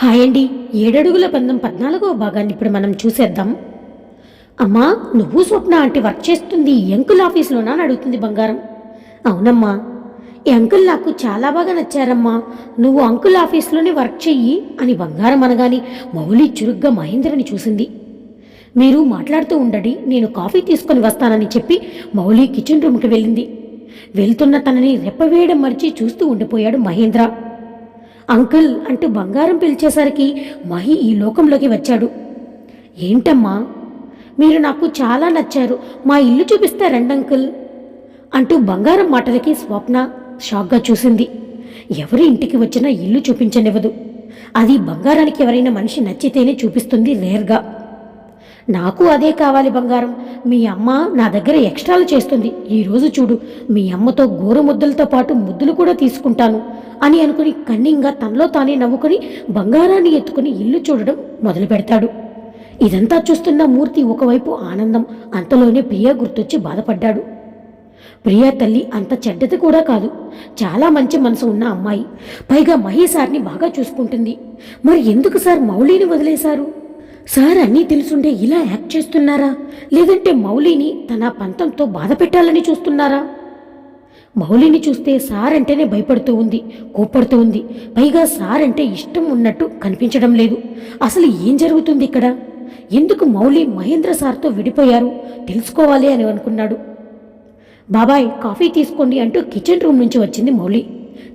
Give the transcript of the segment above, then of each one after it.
Hi అండి ఏడడుగుల బంధం పద్నాలుగో భాగాన్ని ఇప్పుడు మనం చూసేద్దాం. అమ్మా నువ్వు స్వప్న అంటే వర్క్ చేస్తుంది ఈ అంకుల్ ఆఫీస్లోనా అని అడుగుతుంది బంగారం. అవునమ్మా. ఈ అంకుల్ నాకు చాలా బాగా నచ్చారమ్మా. నువ్వు అంకుల్ ఆఫీస్లోనే వర్క్ చెయ్యి అని బంగారం అనగాని మౌలి చురుగ్గా మహేంద్రని చూసింది. మీరు మాట్లాడుతూ ఉండండి నేను కాఫీ తీసుకొని వస్తానని చెప్పి మౌలి కిచెన్ రూమ్కి వెళ్ళింది. వెళ్తున్న తనని రెప్పవేయడం మర్చి చూస్తూ ఉండిపోయాడు మహేంద్ర. అంకుల్ అంటూ బంగారం పిలిచేసరికి మహి ఈ లోకంలోకి వచ్చాడు. ఏంటమ్మా మీరు నాకు చాలా నచ్చారు. మా ఇల్లు చూపిస్తారండి అంకుల్ అంటూ బంగారం మాటలకి స్వప్న షాక్గా చూసింది. ఎవరి ఇంటికి వచ్చినా ఇల్లు చూపించనివ్వదు. అది బంగారానికి ఎవరైనా మనిషి నచ్చితేనే చూపిస్తుంది రేర్గా. నాకు అదే కావాలి బంగారం. మీ అమ్మ నా దగ్గర ఎక్స్ట్రాలు చేస్తుంది. ఈరోజు చూడు మీ అమ్మతో గోరు ముద్దలతో పాటు ముద్దులు కూడా తీసుకుంటాను అని అనుకుని కన్నింగా తనలో తానే నవ్వుకొని బంగారాన్ని ఎత్తుకుని ఇల్లు చూడడం మొదలు పెడతాడు. ఇదంతా చూస్తున్న మూర్తి ఒకవైపు ఆనందం అంతలోనే ప్రియ గుర్తొచ్చి బాధపడ్డాడు. ప్రియా తల్లి అంత చెడ్డది కూడా కాదు. చాలా మంచి మనసు ఉన్న అమ్మాయి. పైగా మహి సార్ని బాగా చూసుకుంటుంది. మరి ఎందుకు సార్ మౌళిని వదిలేశారు? సార్ అన్నీ తెలుసుండే ఇలా యాక్ట్ చేస్తున్నారా? లేదంటే మౌలిని తన పంతంతో బాధ పెట్టాలని చూస్తున్నారా? మౌలిని చూస్తే సార్ అంటేనే భయపడుతూ ఉంది కోప్పడుతూ ఉంది. పైగా సార్ అంటే ఇష్టం ఉన్నట్టు కనిపించడం లేదు. అసలు ఏం జరుగుతుంది ఇక్కడ? ఎందుకు మౌలి మహేంద్ర సార్తో విడిపోయారు? తెలుసుకోవాలి అని అనుకున్నాడు. బాబాయ్ కాఫీ తీసుకోండి అంటూ కిచెన్ రూమ్ నుంచి వచ్చింది మౌలి.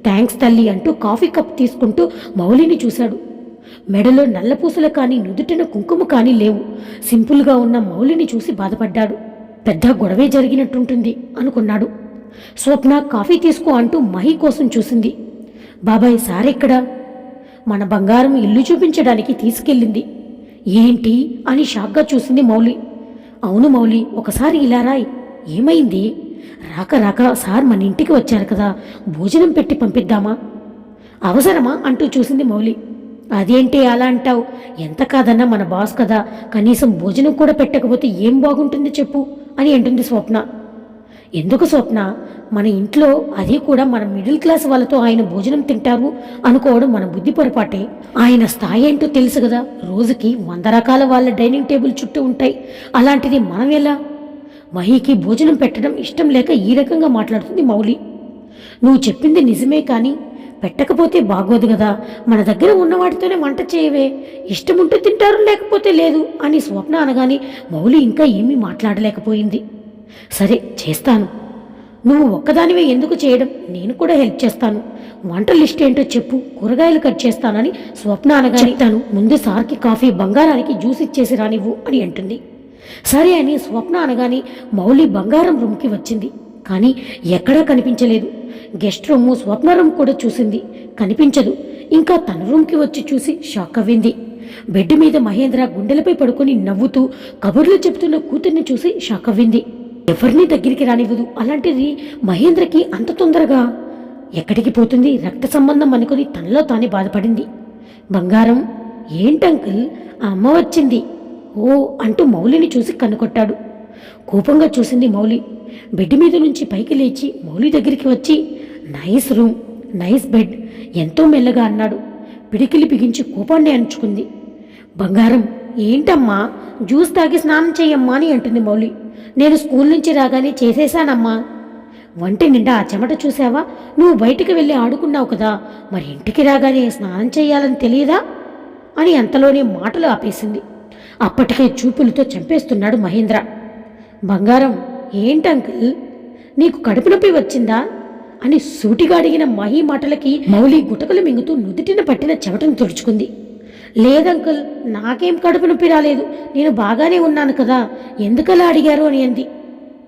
థ్యాంక్స్ తల్లి అంటూ కాఫీ కప్ తీసుకుంటూ మౌలిని చూశాడు. మెడలో నల్లపూసలు కానీ నుదుటిన కుంకుమ కానీ లేవు. సింపుల్గా ఉన్న మౌలిని చూసి బాధపడ్డాడు. పెద్ద గొడవే జరిగినట్టుంటుంది అనుకున్నాడు. స్వప్న కాఫీ తీసుకో అంటూ మహి కోసం చూసింది. బాబాయ్ సారెక్కడా మన బంగారం ఇల్లు చూపించడానికి తీసుకెళ్ళింది. ఏంటి? అని షాక్గా చూసింది మౌలి. అవును మౌలి ఒకసారి ఇలా రాయ్. ఏమైంది? రాక రాక సార్ మన ఇంటికి వచ్చారు కదా భోజనం పెట్టి పంపిద్దామా? అవసరమా? అంటూ చూసింది మౌలి. అదేంటి అలా అంటావు? ఎంత కాదన్నా మన బాస్ కదా. కనీసం భోజనం కూడా పెట్టకపోతే ఏం బాగుంటుంది చెప్పు అని అంటుంది స్వప్న. ఎందుకు స్వప్న? మన ఇంట్లో అది కూడా మన మిడిల్ క్లాస్ వాళ్ళతో ఆయన భోజనం తింటారు అనుకోవడం మన బుద్ధి పొరపాటే. ఆయన స్థాయి ఏంటో తెలుసు కదా. రోజుకి వంద రకాల వాళ్ళ డైనింగ్ టేబుల్ చుట్టూ ఉంటాయి. అలాంటిది మనం ఎలా? మహీకి భోజనం పెట్టడం ఇష్టం లేక ఈ రకంగా మాట్లాడుతుంది మౌలి. నువ్వు చెప్పింది నిజమే కానీ పెట్టకపోతే బాగోదు కదా. మన దగ్గర ఉన్న వాటితోనే వంట చేయవే. ఇష్టం ఉంటే తింటారు లేకపోతే లేదు అని స్వప్న అనగానే మౌలి ఇంకా ఏమీ మాట్లాడలేకపోయింది. సరే చేస్తాను. నువ్వు ఒక్కదానివే ఎందుకు చేయడం? నేను కూడా హెల్ప్ చేస్తాను. వంట లిస్ట్ ఏంటో చెప్పు. కూరగాయలు కట్ చేస్తానని స్వప్న అనగా చెప్తాను. ముందు సార్కి కాఫీ బంగారానికి జ్యూస్ ఇచ్చేసి రానివ్వు అని అంటుంది. సరే అని స్వప్న అనగానే మౌలి బంగారం రూమ్కి వచ్చింది. కానీ ఎక్కడా కనిపించలేదు. గెస్ట్ రూమ్ స్వప్న రూమ్ కూడా చూసింది. కనిపించదు. ఇంకా తన రూమ్కి వచ్చి చూసి షాక్ అవ్వింది. బెడ్ మీద మహేంద్ర గుండెలపై పడుకొని నవ్వుతూ కబుర్లు చెబుతున్న కూతుర్ని చూసి షాక్ అవ్వింది. ఎవరిని దగ్గరికి రానివ్వదు. అలాంటిది మహేంద్రకి అంత తొందరగా ఎక్కడికి పోతుంది? రక్త సంబంధం అనుకుని తనలో తానే బాధపడింది. బంగారం ఏంటంకుల్? ఆ అమ్మ వచ్చింది. ఓ అంటూ మౌలిని చూసి కన్నుకొట్టాడు కోపంగా చూసింది మౌలి. బెడ్ మీద నుంచి పైకి లేచి మౌలి దగ్గరికి వచ్చి నైస్ రూమ్ నైస్ బెడ్ ఎంతో మెల్లగా అన్నాడు. పిడికిలి బిగించి కోపాన్ని అంచుకుంది బంగారం ఏంటమ్మా? జ్యూస్ తాగి స్నానం చేయమ్మా అని అంటుంది మౌలి. నేను స్కూల్ నుంచి రాగానే చేసేశానమ్మా. వంట నిండా ఆ చెమట చూసావా నువ్వు బయటికి వెళ్ళి ఆడుకున్నావు కదా మరి ఇంటికి రాగానే స్నానం చేయాలని తెలియదా? అని అంతలోనే మాటలు ఆపేసింది. అప్పటికే చూపులతో చంపేస్తున్నాడు మహేంద్ర. బంగారం ఏంటి అంకుల్? నీకు కడుపు నొప్పి వచ్చిందా? అని సూటిగా అడిగిన మహి మాటలకి మౌలి గుటకలు మింగుతూ నుదుటిన పట్టిన చెమటను తుడుచుకుంది. లేదంకుల్ నాకేం కడుపు నొప్పి రాలేదు. నేను బాగానే ఉన్నాను కదా ఎందుకలా అడిగారు అని అంది.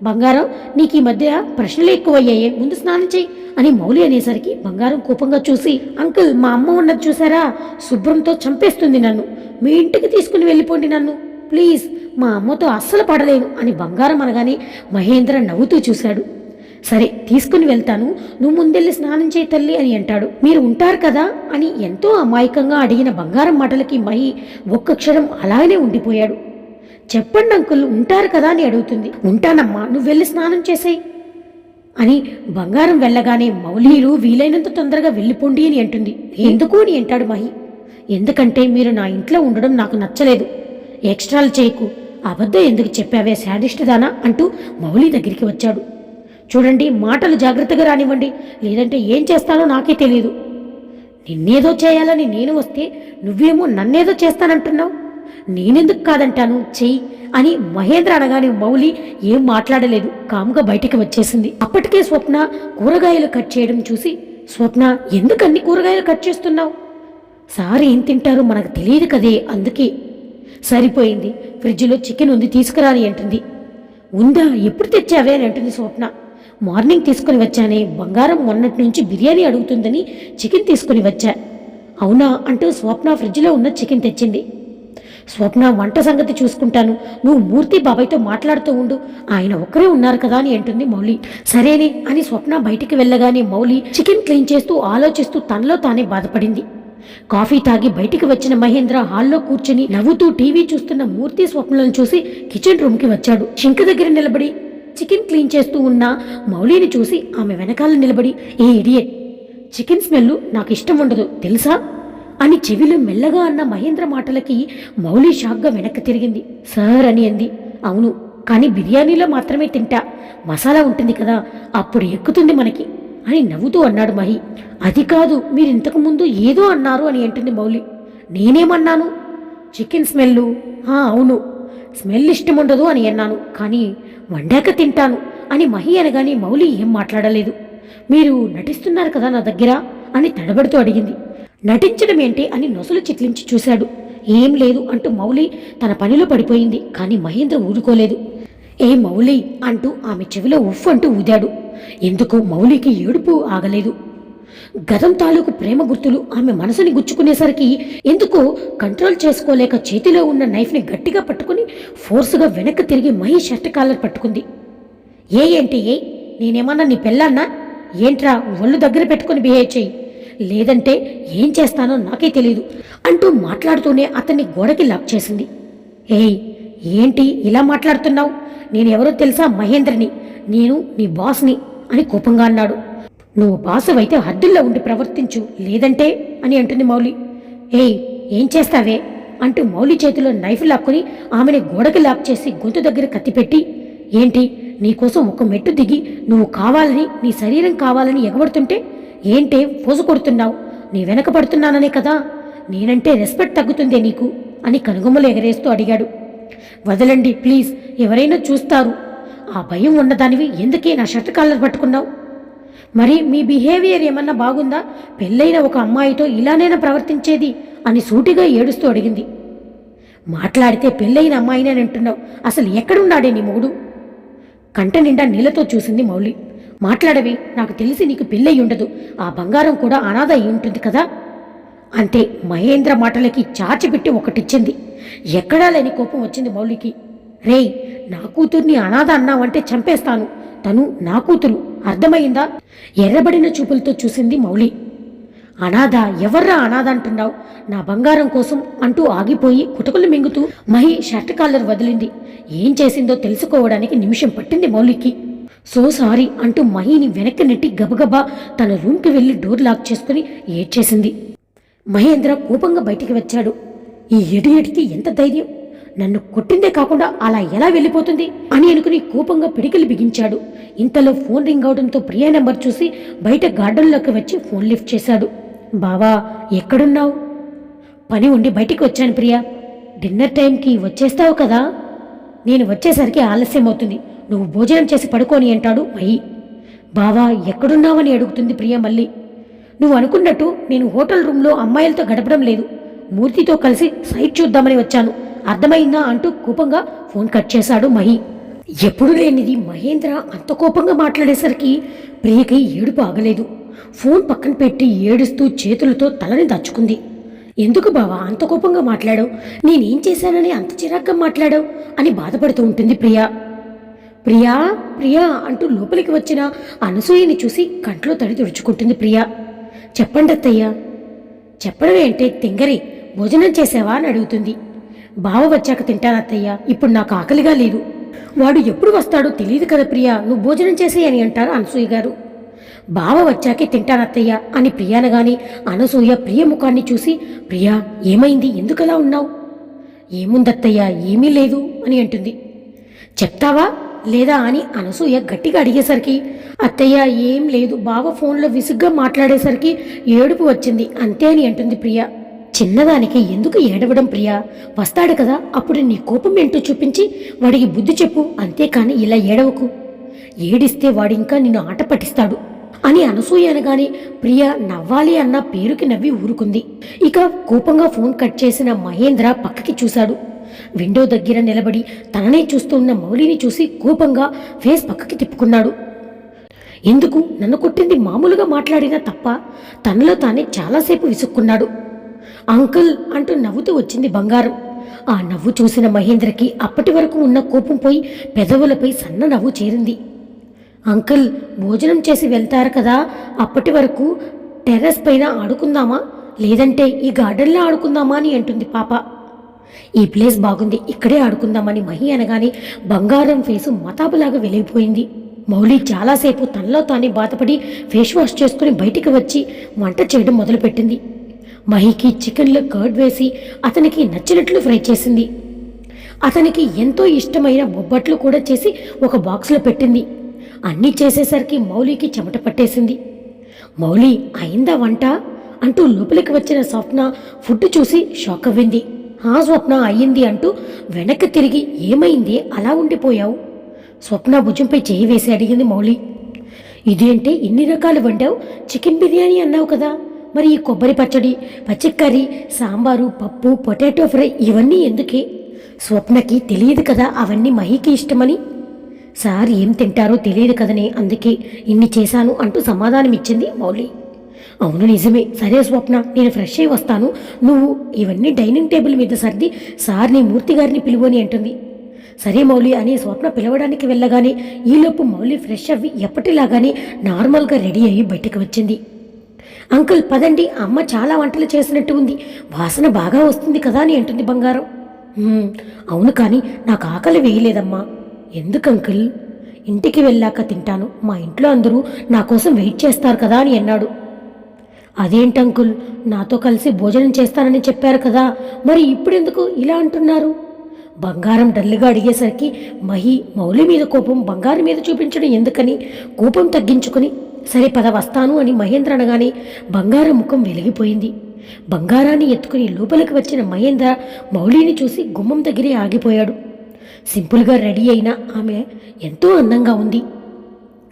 బంగారం నీకు ఈ మధ్య ప్రశ్నలు ఎక్కువయ్యాయే ముందు స్నానం చేయి అని మౌలి అనేసరికి బంగారం కోపంగా చూసి అంకుల్ మా అమ్మ ఉన్నది చూసారా? శుభ్రంతో చంపేస్తుంది నన్ను. మీ ఇంటికి తీసుకుని వెళ్ళిపోండి నన్ను. ప్లీజ్ మా అమ్మతో అస్సలు పడలేను అని బంగారం అనగానే మహేంద్ర నవ్వుతూ చూశాడు. సరే తీసుకుని వెళ్తాను. నువ్వు ముందెళ్ళి స్నానం చేయి తల్లి అని అంటాడు. మీరు ఉంటారు కదా అని ఎంతో అమాయకంగా అడిగిన బంగారం మాటలకి మహి ఒక్క క్షణం అలానే ఉండిపోయాడు. చెప్పండి అంకుల్ ఉంటారు కదా అని అడుగుతుంది. ఉంటానమ్మా నువ్వు వెళ్ళి స్నానం చేసేయి అని బంగారం వెళ్ళగానే మౌలీలు వీలైనంత తొందరగా వెళ్ళిపోండి అని అంటుంది. ఎందుకు అని అంటాడు మహి. ఎందుకంటే మీరు నా ఇంట్లో ఉండడం నాకు నచ్చలేదు. ఎక్స్ట్రాలు చేయకు. అబద్ధం ఎందుకు చెప్పావే శాడిస్ట్ దానా అంటూ మౌలి దగ్గరికి వచ్చాడు. చూడండి మాటలు జాగ్రత్తగా రానివ్వండి. లేదంటే ఏం చేస్తానో నాకే తెలియదు నిన్నేదో చేయాలని నేను వస్తే నువ్వేమో నన్నేదో చేస్తానంటున్నావు? నేనెందుకు కాదంటాను? చెయ్యి అని మహేంద్ర అనగానే మౌలి ఏం మాట్లాడలేదు. కాముగా బయటికి వచ్చేసింది. అప్పటికే స్వప్న కూరగాయలు కట్ చేయడం చూసి స్వప్న ఎందుకు అన్ని కూరగాయలు కట్ చేస్తున్నావు? సార్ ఏం తింటారో మనకు తెలియదు కదే. అందుకే సరిపోయింది. ఫ్రిడ్జ్లో చికెన్ ఉంది తీసుకురాని అంటుంది. ఉందా? ఎప్పుడు తెచ్చావే అని అంటుంది స్వప్న. మార్నింగ్ తీసుకుని వచ్చానే బంగారం మొన్నటి నుంచి బిర్యానీ అడుగుతుందని చికెన్ తీసుకుని వచ్చా. అవునా? అంటూ స్వప్న ఫ్రిడ్జ్లో ఉన్న చికెన్ తెచ్చింది. స్వప్న వంట సంగతి చూసుకుంటాను. నువ్వు మూర్తి బాబాయ్తో మాట్లాడుతూ ఉండు. ఆయన ఒక్కరే ఉన్నారు కదా అని అంటుంది మౌలి. సరేనే అని స్వప్న బయటికి వెళ్ళగానే మౌలి చికెన్ క్లీన్ చేస్తూ ఆలోచిస్తూ తనలో తానే బాధపడింది. కాఫీ తాగి బయటికి వచ్చిన మహేంద్ర హాల్లో కూర్చుని నవ్వుతూ టీవీ చూస్తున్న మూర్తి స్వప్నలను చూసి కిచెన్ రూమ్కి వచ్చాడు. చింక దగ్గర నిలబడి చికెన్ క్లీన్ చేస్తూ ఉన్న మౌలిని చూసి ఆమె వెనకాల నిలబడి ఏ ఇడియట్ చికెన్ స్మెల్ నాకు ఇష్టం ఉండదు తెలుసా? అని చెవిలో మెల్లగా అన్న మహేంద్ర మాటలకి మౌలి షాక్గా వెనక్కి తిరిగింది. సార్ అని అంది. అవును కానీ బిర్యానీలో మాత్రమే తింటా. మసాలా ఉంటుంది కదా అప్పుడు ఎక్కుతుంది మనకి అని నవ్వుతూ అన్నాడు మహి. అది కాదు మీరు ఇంతకు ముందు ఏదో అన్నారు అని అంటుంది మౌలి. నేనేమన్నాను? Chicken smell. అవును. స్మెల్ ఇష్టం ఉండదు అని అన్నాను కానీ వండాక తింటాను అని మహి అనగానే మౌలి ఏం మాట్లాడలేదు. మీరు నటిస్తున్నారు కదా నా దగ్గర అని తడబడుతూ అడిగింది. నటించడం ఏంటి అని నొసలు చిట్లించి చూశాడు. ఏం లేదు అంటూ మౌలి తన పనిలో పడిపోయింది కానీ మహేంద్ర ఊరుకోలేదు. ఏ మౌలి అంటూ ఆమె చెవిలో ఉఫ్ అంటూ ఊదాడు. ఎందుకు? మౌలికి ఏడుపు ఆగలేదు. గతం తాలూకు ప్రేమ గుర్తులు ఆమె మనసుని గుచ్చుకునేసరికి ఎందుకో కంట్రోల్ చేసుకోలేక చేతిలో ఉన్న నైఫ్ని గట్టిగా పట్టుకుని ఫోర్సుగా వెనక్కి తిరిగి మహి షర్ట్ కాలర్ పట్టుకుంది. ఏ ఏంటి ఏ? నేనేమన్నా నీ పెళ్ళన్నా? ఏంట్రా ఒళ్ళు దగ్గర పెట్టుకుని బిహేవ్ చెయ్యి. లేదంటే ఏం చేస్తానో నాకే తెలియదు అంటూ మాట్లాడుతూనే అతన్ని గోడకి లాక్ చేసింది. ఏయ్ ఏంటి ఇలా మాట్లాడుతున్నావు? నేను ఎవరో తెలుసా మహేంద్రని? నేను నీ బాస్ని అని కోపంగా అన్నాడు. నువ్వు బాసువైతే హద్దుల్లో ఉండి ప్రవర్తించు లేదంటే అని అంటుంది మౌలి. ఏయ్ ఏం చేస్తావే? అంటూ మౌలి చేతిలో నైఫ్ లాక్కుని ఆమెని గోడకి లాక్ చేసి గొంతు దగ్గర కత్తిపెట్టి ఏంటి నీకోసం ఒక మెట్టు దిగి నువ్వు కావాలని నీ శరీరం కావాలని ఎగబడుతుంటే ఏంటే పోసు కొడుతున్నావు? నీ వెనక పడుతున్నాననే కదా? నేనంటే రెస్పెక్ట్ తగ్గుతుందే నీకు? అని కనుగొమ్మలు ఎగరేస్తూ అడిగాడు. వదలండి ప్లీజ్ ఎవరైనా చూస్తారు. ఆ భయం ఉన్నదానివి ఎందుకే నా షర్ట్ కాలర్ పట్టుకున్నావు? మరి మీ బిహేవియర్ ఏమన్నా బాగుందా? పెళ్ళైన ఒక అమ్మాయితో ఇలానైనా ప్రవర్తించేది? అని సూటిగా ఏడుస్తూ అడిగింది. మాట్లాడితే పెళ్ళైన అమ్మాయినే అంటున్నావు. అసలు ఎక్కడున్నాడే నీ మొగుడు? కంట నిండా నీళ్ళతో చూసింది మౌలి మాట్లాడవి నాకు తెలిసి నీకు పెళ్ళయి ఉండదు. ఆ బంగారం కూడా అనాథ అయి ఉంటుంది కదా? అంతే మహేంద్ర మాటలకి చాచిపెట్టి ఒకటిచ్చింది. ఎక్కడా లేని కోపం వచ్చింది మౌలికి రేయ్ నా కూతుర్ని అనాథ అన్నావంటే చంపేస్తాను. తను నా కూతురు. అర్థమైందా? ఎర్రబడిన చూపులతో చూసింది మౌలి అనాథ ఎవర్రా అనాథ అంటున్నావు? నా బంగారం కోసం అంటూ ఆగిపోయి కుటకులు మింగుతూ మహి షర్ట్ కాలర్ వదిలింది. ఏం చేసిందో తెలుసుకోవడానికి నిమిషం పట్టింది మౌలికి సో సారీ అంటూ మహిని వెనక్కి నెట్టి గబగబా తన రూమ్కి వెళ్ళి డోర్ లాక్ చేసుకుని ఏడ్చేసింది. మహేంద్ర కోపంగా బయటికి వచ్చాడు. ఈ ఎడియడికి ఎంత ధైర్యం? నన్ను కొట్టిందే కాకుండా అలా ఎలా వెళ్ళిపోతుంది అని అనుకుని కోపంగా పిడికిలు బిగించాడు. ఇంతలో ఫోన్ రింగ్ అవడంతో ప్రియా నెంబర్ చూసి బయట గార్డెన్లోకి వచ్చి ఫోన్ లిఫ్ట్ చేశాడు. బావా ఎక్కడున్నావు? పని ఉండి బయటికి వచ్చాను ప్రియా. డిన్నర్ టైంకి వచ్చేస్తావు కదా? నేను వచ్చేసరికి ఆలస్యం అవుతుంది నువ్వు భోజనం చేసి పడుకోని అంటాడు మహి. బావా ఎక్కడున్నావని అడుగుతుంది ప్రియ మళ్ళీ. నువ్వు అనుకున్నట్టు నేను హోటల్ రూమ్లో అమ్మాయిలతో గడపడం లేదు. మూర్తితో కలిసి సైట్ చూద్దామని వచ్చాను. అర్థమైందా అంటూ కోపంగా ఫోన్ కట్ చేశాడు మహి. ఎప్పుడు లేనిది మహేంద్ర అంత కోపంగా మాట్లాడేసరికి ప్రియకి ఏడుపు ఆగలేదు. ఫోన్ పక్కన పెట్టి ఏడుస్తూ చేతులతో తలని దాచుకుంది. ఎందుకు బావా అంత కోపంగా మాట్లాడావు? నేనేం చేశానని అంత చిరాగ్గా మాట్లాడావు? అని బాధపడుతూ ఉంటుంది ప్రియా. ప్రియా ప్రియా అంటూ లోపలికి వచ్చిన అనసూయని చూసి కంట్లో తడి తుడుచుకుంటుంది ప్రియా. చెప్పండి అత్తయ్య చెప్పడం ఏంటే తింగరి భోజనం చేసావా అని అడుగుతుంది. బావ వచ్చాక తింటాను ఇప్పుడు నాకు ఆకలిగా లేదు. వాడు ఎప్పుడు వస్తాడో తెలియదు కదా ప్రియా. నువ్వు భోజనం చేసేయని అంటారు అనసూయ గారు. బావ వచ్చాకే తింటానత్తయ్య అని ప్రియానగాని అనసూయ ప్రియ ముఖాన్ని చూసి ప్రియా ఏమైంది? ఎందుకలా ఉన్నావు? ఏముందత్తయ్య ఏమీ లేదు అని అంటుంది. చెప్తావా? లేదా? అని అనసూయ గట్టిగా అడిగేసరికి అత్తయ్య ఏం లేదు. బావ ఫోన్లో విసుగ్గా మాట్లాడేసరికి ఏడుపు వచ్చింది. అంతే అని అంటుంది ప్రియ. చిన్నదానికి ఎందుకు ఏడవడం ప్రియా? వస్తాడు కదా అప్పుడు నీ కోపం ఏంటో చూపించి వాడికి బుద్ధి చెప్పు అంతేకాని ఇలా ఏడవకు. ఏడిస్తే వాడింకా నిన్ను ఆట పట్టిస్తాడు. అని అనసూయ అనగానే ప్రియ నవ్వాలి అన్న పేరుకి నవ్వి ఊరుకుంది. ఇక కోపంగా ఫోన్ కట్ చేసిన మహేంద్ర పక్కకి చూశాడు. విండో దగ్గర నిలబడి తననే చూస్తున్న మౌలిని చూసి కోపంగా ఫేస్ పక్కకి తిప్పుకున్నాడు. ఎందుకు? నన్ను కొట్టింది మామూలుగా మాట్లాడినా తప్ప తనలో తానే చాలాసేపు విసుక్కున్నాడు. అంకుల్ అంటూ నవ్వుతూ వచ్చింది బంగారం. ఆ నవ్వు చూసిన మహేంద్రకి అప్పటి వరకు ఉన్న కోపం పోయి పెదవులపై సన్న నవ్వు చేరింది. అంకుల్ భోజనం చేసి వెళ్తారు కదా అప్పటి వరకు టెర్రస్ పైన ఆడుకుందామా? లేదంటే ఈ గార్డెన్లో ఆడుకుందామా అని అంటుంది పాప. ఈ ప్లేస్ బాగుంది ఇక్కడే ఆడుకుందామని మహి అనగానే బంగారం ఫేసు మతాపులాగా వెలిగిపోయింది. మౌలి చాలాసేపు తనలో తానే బాధపడి ఫేస్ వాష్ చేసుకుని బయటికి వచ్చి వంట చేయడం మొదలుపెట్టింది. మహికి చికెన్లో కర్డ్ వేసి అతనికి నచ్చినట్లు ఫ్రై చేసింది. అతనికి ఎంతో ఇష్టమైన బొబ్బట్లు కూడా చేసి ఒక బాక్స్లో పెట్టింది. అన్నీ చేసేసరికి మౌలికి చెమట పట్టేసింది. మౌలి అయిందా వంట? అంటూ లోపలికి వచ్చిన స్వప్న ఫుడ్ చూసి షాక్ అవ్వింది. ఆ స్వప్న అయ్యింది అంటూ వెనక్కి తిరిగి ఏమైంది? అలా ఉండిపోయావు? స్వప్న భుజంపై చేయి వేసి అడిగింది మౌలి. ఇదేంటే? ఇన్ని రకాలు వండావు? చికెన్ బిర్యానీ అన్నావు కదా. మరి ఈ కొబ్బరి పచ్చడి పచ్చి కర్రీ సాంబారు పప్పు పొటాటో ఫ్రై ఇవన్నీ ఎందుకే? స్వప్నకి తెలియదు కదా అవన్నీ మహికి ఇష్టమని? సార్ ఏం తింటారో తెలియదు కదనే అందుకే ఇన్ని చేశాను అంటూ సమాధానం ఇచ్చింది మౌలి. అవును నిజమే. సరే స్వప్న నేను ఫ్రెష్ అయి వస్తాను. నువ్వు ఇవన్నీ డైనింగ్ టేబుల్ మీద సర్ది సార్ని మూర్తి గారిని పిలువని అంటుంది. సరే మౌలి అని స్వప్న పిలవడానికి వెళ్ళగానే ఈలోపు మౌలి ఫ్రెష్ అవ్వి ఎప్పటిలాగానే నార్మల్గా రెడీ అయ్యి బయటకు వచ్చింది. అంకుల్ పదండి. అమ్మ చాలా వంటలు చేసినట్టు ఉంది. వాసన బాగా వస్తుంది కదా అని అంటుంది బంగారం. అవును కానీ నాకు ఆకలి వేయలేదమ్మా. ఎందుకు అంకుల్? ఇంటికి వెళ్ళాక తింటాను. మా ఇంట్లో అందరూ నా కోసం వెయిట్ చేస్తారు కదా అని అన్నాడు. అదేంటి అంకుల్? నాతో కలిసి భోజనం చేస్తానని చెప్పారు కదా. మరి ఇప్పుడెందుకు ఇలా అంటున్నారు? బంగారం డల్లుగా అడిగేసరికి మహి మౌలి మీద కోపం బంగారం మీద చూపించడం ఎందుకని? కోపం తగ్గించుకుని సరే పద వస్తాను అని మహేంద్ర అనగానే బంగారం ముఖం వెలిగిపోయింది. బంగారాన్ని ఎత్తుకుని లోపలికి వచ్చిన మహేంద్ర మౌళిని చూసి గుమ్మం దగ్గరే ఆగిపోయాడు. సింపుల్గా రెడీ అయిన ఆమె ఎంతో అందంగా ఉంది.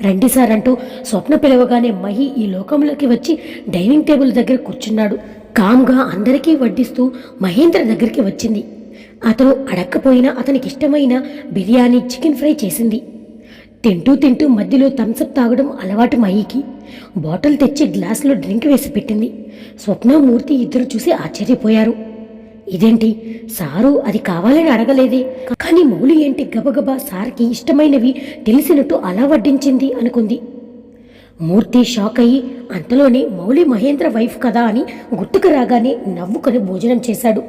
రండి సార్ అంటూ స్వప్న పిలవగానే మహి ఈ లోకంలోకి వచ్చి డైనింగ్ టేబుల్ దగ్గర కూర్చున్నాడు. కామ్గా అందరికీ వడ్డిస్తూ మహేంద్ర దగ్గరికి వచ్చింది. అతను అడక్కపోయినా అతనికి ఇష్టమైన బిర్యానీ చికెన్ ఫ్రై చేసింది. తింటూ తింటూ మధ్యలో థమ్సప్ తాగడం అలవాటు మహికి బాటిల్ తెచ్చి గ్లాసులో డ్రింక్ వేసి పెట్టింది. స్వప్న మూర్తి ఇద్దరు చూసి ఆశ్చర్యపోయారు. ఇదేంటి? సారు అది కావాలని అడగలేదే. కానీ మౌలి ఏంటి గబగబా సార్కి ఇష్టమైనవి తెలిసినట్టు అలా వడ్డించింది అనుకుంది. మూర్తి షాక్ అయ్యి అంతలోనే మౌలి మహేంద్ర వైఫ్ కదా అని గుర్తుకు రాగానే నవ్వుకొని భోజనం చేశాడు.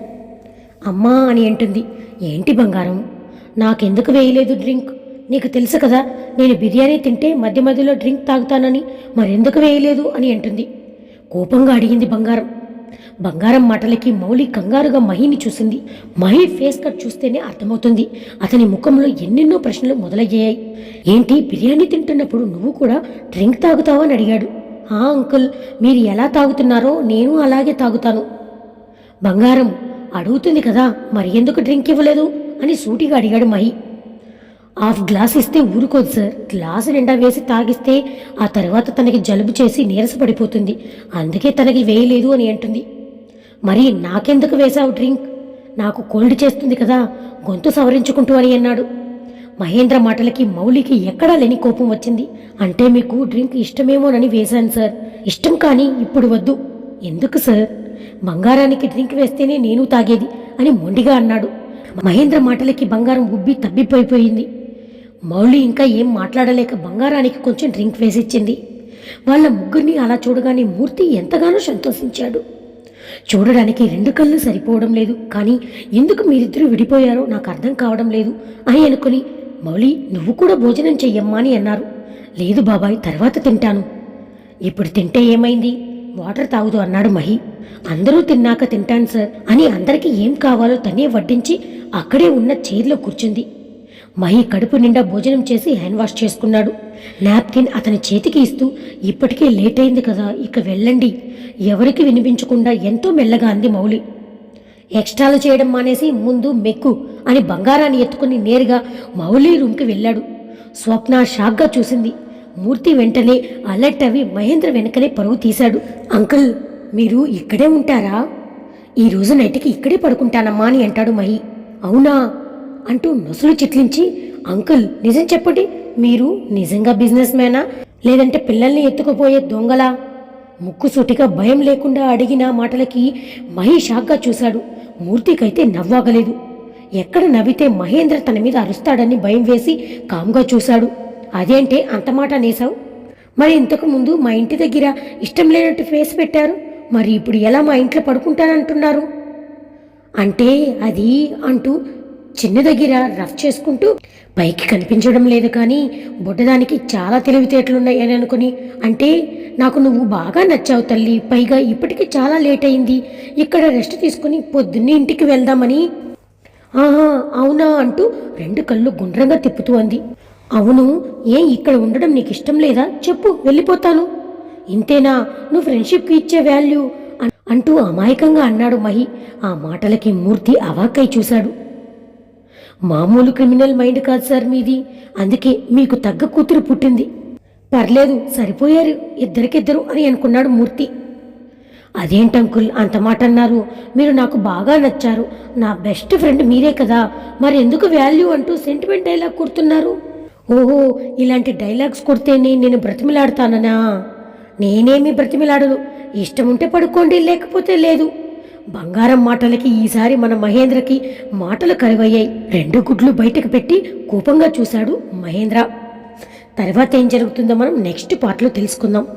అమ్మా అని అంటుంది. ఏంటి బంగారం? నాకెందుకు వేయలేదు డ్రింక్? నీకు తెలుసు కదా నేను బిర్యానీ తింటే మధ్య మధ్యలో డ్రింక్ తాగుతానని మరెందుకు వేయలేదు అని అంటుంది. కోపంగా అడిగింది బంగారం. బంగారం మాటలకి మౌలి కంగారుగా మహిని చూసింది. మహి ఫేస్ కట్ చూస్తేనే అర్థమవుతుంది అతని ముఖంలో ఎన్నెన్నో ప్రశ్నలు మొదలయ్యాయి. ఏంటి బిర్యానీ తింటున్నప్పుడు నువ్వు కూడా డ్రింక్ తాగుతావా అని అడిగాడు. ఆ అంకుల్ మీరు ఎలా తాగుతున్నారో నేను అలాగే తాగుతాను. బంగారం అడుగుతుంది కదా మరి ఎందుకు డ్రింక్ ఇవ్వలేదు? అని సూటిగా అడిగాడు మహి. హాఫ్ గ్లాస్ ఇస్తే ఊరుకోదు సార్. గ్లాసు నిండా వేసి తాగిస్తే ఆ తర్వాత తనకి జలుబు చేసి నీరసపడిపోతుంది. అందుకే తనకి వేయలేదు అని అంటుంది. మరి నాకెందుకు వేశావు డ్రింక్? నాకు కోల్డ్ చేస్తుంది కదా గొంతు సవరించుకుంటూ అని అన్నాడు. మహేంద్ర మాటలకి మౌలికి ఎక్కడా లేని కోపం వచ్చింది. అంటే మీకు డ్రింక్ ఇష్టమేమోనని వేశాను సార్. ఇష్టం కానీ ఇప్పుడు వద్దు. ఎందుకు సార్? బంగారానికి డ్రింక్ వేస్తేనే నేను తాగేది అని మొండిగా అన్నాడు. మహేంద్ర మాటలకి బంగారం ఉబ్బి తబ్బిపోయిపోయింది. మౌళి ఇంకా ఏం మాట్లాడలేక బంగారానికి కొంచెం డ్రింక్ వేసిచ్చింది. వాళ్ళ ముగ్గురిని అలా చూడగానే మూర్తి ఎంతగానో సంతోషించాడు. చూడడానికి రెండు కళ్ళు సరిపోవడం లేదు కానీ ఎందుకు మీరిద్దరూ విడిపోయారో నాకు అర్థం కావడం లేదు అని అనుకుని మౌలి నువ్వు కూడా భోజనం చెయ్యమ్మా అని అన్నారు. లేదు బాబాయ్ తర్వాత తింటాను. ఇప్పుడు తింటే ఏమైంది? వాటర్ తాగుదు అన్నాడు మహి. అందరూ తిన్నాక తింటాను సార్ అని అందరికీ ఏం కావాలో తనే వడ్డించి అక్కడే ఉన్న చైర్లో కూర్చుంది. మహి కడుపు నిండా భోజనం చేసి హ్యాండ్ వాష్ చేసుకున్నాడు. నాప్కిన్ అతని చేతికి ఇస్తూ ఇప్పటికే లేట్ అయింది కదా ఇక వెళ్ళండి. ఎవరికి వినిపించకుండా ఎంతో మెల్లగా అంది మౌలి. ఎక్స్ట్రాలు చేయడం మానేసి ముందు మెక్కు అని బంగారాన్ని ఎత్తుకుని నేరుగా మౌలి రూమ్కి వెళ్ళాడు. స్వప్న షాక్గా చూసింది. మూర్తి వెంటనే అలర్ట్ అవి మహేంద్ర వెనకనే పరుగు తీశాడు. అంకుల్ మీరు ఇక్కడే ఉంటారా? ఈ రోజు నైట్కి ఇక్కడే పడుకుంటానమ్మా అని అంటాడు మహి. అవునా? అంటూ నొసలు చిట్లించి అంకుల్ నిజం చెప్పండి మీరు నిజంగా బిజినెస్ మ్యానా? లేదంటే పిల్లల్ని ఎత్తుకుపోయే దొంగలా? ముక్కుసూటిగా భయం లేకుండా అడిగిన మాటలకి మహి షాక్గా చూశాడు. మూర్తికైతే నవ్వాగలేదు. ఎక్కడ నవ్వితే మహేంద్ర తన మీద అరుస్తాడని భయం వేసి కామ్గా చూశాడు. అదేంటే అంత మాట అనేశావు? మరి ఇంతకు ముందు మా ఇంటి దగ్గర ఇష్టం లేనట్టు ఫేస్ పెట్టారు. మరి ఇప్పుడు ఎలా మా ఇంట్లో పడుకుంటానంటున్నారు? అంటే అది అంటూ చిన్న దగ్గర రఫ్ చేసుకుంటూ పైకి కనిపించడం లేదు కానీ బుడ్డదానికి చాలా తెలివితేటలున్నాయి అని అనుకుని అంటే నాకు నువ్వు బాగా నచ్చావు తల్లి పైగా ఇప్పటికి చాలా లేట్ అయింది ఇక్కడ రెస్ట్ తీసుకుని పొద్దున్నే ఇంటికి వెళ్దామని. ఆహా అవునా? అంటూ రెండు కళ్ళు గుండ్రంగా తిప్పుతూ అంది. అవును ఏం ఇక్కడ ఉండడం నీకు ఇష్టం లేదా? చెప్పు వెళ్ళిపోతాను. ఇంతేనా? నువ్వు ఫ్రెండ్షిప్కి ఇచ్చే వాల్యూ? అంటూ అమాయకంగా అన్నాడు మహి. ఆ మాటలకి మూర్తి అవాక్కై చూశాడు. మామూలు క్రిమినల్ మైండ్ కాదు సార్ మీది. అందుకే మీకు తగ్గ కూతురు పుట్టింది. పర్లేదు సరిపోయారు. ఇద్దరికిద్దరు అని అనుకున్నాడు మూర్తి. అదేంటి అంకుల్ అంత మాట అన్నారు. మీరు నాకు బాగా నచ్చారు. నా బెస్ట్ ఫ్రెండ్ మీరే కదా. మరి ఎందుకు వాల్యూ అంటూ సెంటిమెంట్ డైలాగ్ కొడుతున్నారు? ఓహో ఇలాంటి డైలాగ్స్ కొడితేనే నేను బ్రతిమిలాడతాననా? నేనేమి బ్రతిమిలాడను. ఇష్టం ఉంటే పడుకోండి లేకపోతే లేదు. బంగారం మాటలకి ఈసారి మన మహేంద్రకి మాటలు కరువయ్యాయి. రెండు గుడ్లు బయటకు పెట్టి కోపంగా చూశాడు మహేంద్ర. తర్వాత ఏం జరుగుతుందో మనం నెక్స్ట్ పార్ట్లో తెలుసుకుందాం.